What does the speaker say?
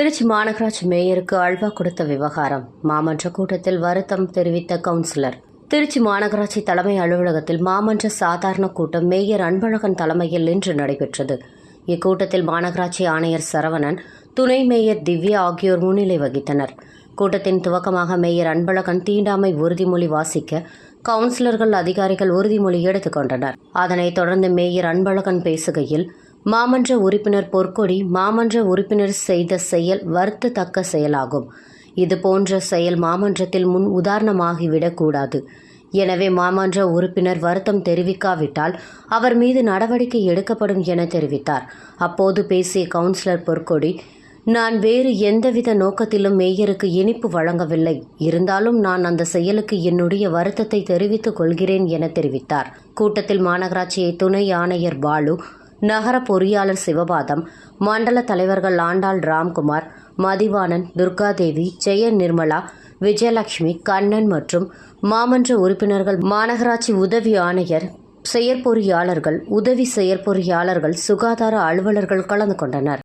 திருச்சி மாநகராட்சி மேயருக்கு அல்வா கொடுத்த விவகாரம். மாமன்ற கூட்டத்தில் வருத்தம் தெரிவித்த கவுன்சிலர். திருச்சி மாநகராட்சி தலைமை அலுவலகத்தில் மாமன்ற சாதாரண கூட்டம் மேயர் அன்பழகன் தலைமையில் இன்று நடைபெற்றது. இக்கூட்டத்தில் மாநகராட்சி ஆணையர் சரவணன் துணை மேயர் திவ்யா ஆகியோர் முன்னிலை வகித்தனர். கூட்டத்தின் துவக்கமாக மேயர் அன்பழகன் தீண்டாமை உறுதிமொழி வாசிக்க கவுன்சிலர்கள் அதிகாரிகள் உறுதிமொழி எடுத்துக்கொண்டனர் அதனைத் தொடர்ந்து மேயர் அன்பழகன் பேசுகையில் மாமன்ற உறுப்பினர் பொற்கொடி மாமன்ற உறுப்பினர் செய்த செயல் வருத்தத்தக்க செயலாகும். இது போன்ற செயல் மாமன்றத்தில் முன் உதாரணமாகிவிடக்கூடாது எனவே மாமன்ற உறுப்பினர் வருத்தம் தெரிவிக்காவிட்டால் அவர் மீது நடவடிக்கை எடுக்கப்படும் என தெரிவித்தார். அப்போது பேசிய கவுன்சிலர் பொற்கொடி நான் வேறு எந்தவித நோக்கத்திலும் மேயருக்கு இனிப்பு வழங்கவில்லை. இருந்தாலும் நான் அந்த செயலுக்கு என்னுடைய வருத்தத்தை தெரிவித்துக் கொள்கிறேன் என தெரிவித்தார். கூட்டத்தில் மாநகராட்சியை துணை ஆணையர் பாலு நகர பொறியாளர் சிவபாதம் மண்டல தலைவர்கள் ஆண்டாள் ராம்குமார் மதிவாணன் துர்காதேவி ஜெய நிர்மலா விஜயலட்சுமி கண்ணன் மற்றும் மாமன்ற உறுப்பினர்கள் மாநகராட்சி உதவி ஆணையர் செயற்பொறியாளர்கள் உதவி செயற்பொறியாளர்கள் சுகாதார அலுவலர்கள் கலந்து கொண்டனர்.